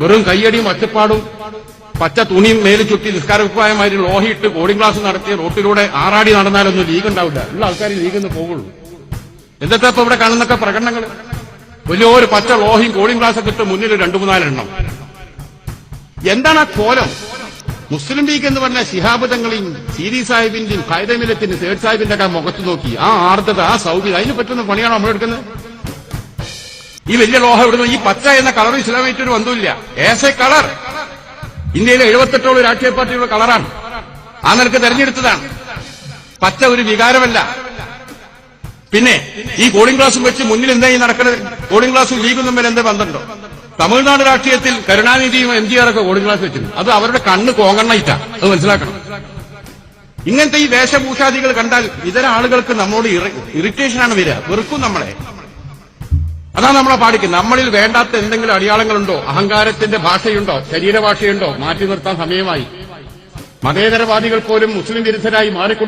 വെറും കയ്യടിയും ഒച്ചപ്പാടും പച്ച തുണിയും മേലിൽ ചുറ്റി നിസ്കാരക്കുപ്പായമാതിരി ലോഹിയിട്ട് കോഡിംഗ് ക്ലാസ് നടത്തിയ റോട്ടിലൂടെ ആറാടി നടന്നാലൊന്നും ലീഗ് ഉണ്ടാവില്ല. ഉള്ള ആൾക്കാർ ലീഗിൽ നിന്ന് പോകുള്ളൂ. എന്തൊക്കെ ഇപ്പൊ ഇവിടെ കാണുന്നൊക്കെ പ്രകടനങ്ങൾ വലിയൊരു പച്ച ലോഹിയും കോളിംഗ് ക്ലാസ് ഒക്കെ ഇട്ട് മുന്നിൽ രണ്ടു മൂന്നാലെണ്ണം. എന്താണ് ആ കോലം? മുസ്ലിം ലീഗ് എന്ന് പറഞ്ഞ ശിഹാബ് തങ്ങളെയും സീരി സാഹിബിന്റെയും ഖൈദമിലത്തിന്റെ സേഡ് സാഹിബിന്റെ ഒക്കെ മുഖത്ത് നോക്കി. ആ ആർദ്രത ആ സൗകര്യം അതിന് പറ്റുന്ന പണിയാണോ നമ്മൾ എടുക്കുന്നത്? ഈ വലിയ ലോഹം ഇവിടുന്ന് ഈ പച്ച എന്ന കളർ ഇസ്ലാമായിട്ട് ഒരു ബന്ധമില്ല ഏസ് എ കളർ ഇന്ത്യയിലെ എഴുപത്തെട്ടോളം രാഷ്ട്രീയ പാർട്ടികളുടെ കളറാണ് ആ നിലയ്ക്ക് തെരഞ്ഞെടുത്തതാണ്. പച്ച ഒരു വികാരമല്ല. പിന്നെ ഈ കോളിംഗ് ക്ലാസും വെച്ച് മുന്നിൽ എന്താ ഈ നടക്കുന്നത് കോളിംഗ് ക്ലാസും ലീഗും തമ്മിൽ എന്താ ബന്ധമുണ്ടോ? തമിഴ്നാട് രാഷ്ട്രീയത്തിൽ കരുണാനിധിയും എം ജി ആർ ഒക്കെ കോളിംഗ് ക്ലാസ് വെച്ചിരുന്നു അത് അവരുടെ കണ്ണ് കോങ്കണ്ണായിട്ടാണ് അത് മനസ്സിലാക്കണം. ഇങ്ങനത്തെ ഈ വേഷഭൂഷാദികൾ കണ്ടാൽ ഇതര ആളുകൾക്ക് നമ്മളോട് ഇറിറ്റേഷനാണ് വരിക. വെറുക്കും നമ്മളെ. അതാണ് നമ്മളെ പാടിക്കുന്നത് നമ്മളിൽ വേണ്ടാത്ത എന്തെങ്കിലും അടയാളങ്ങളുണ്ടോ? അഹങ്കാരത്തിന്റെ ഭാഷയുണ്ടോ? ശരീരഭാഷയുണ്ടോ? മാറ്റി നിർത്താൻ സമയമായി. മതേതരവാദികൾ പോലും മുസ്ലിം വിരുദ്ധരായി മാറിക്കൊണ്ട്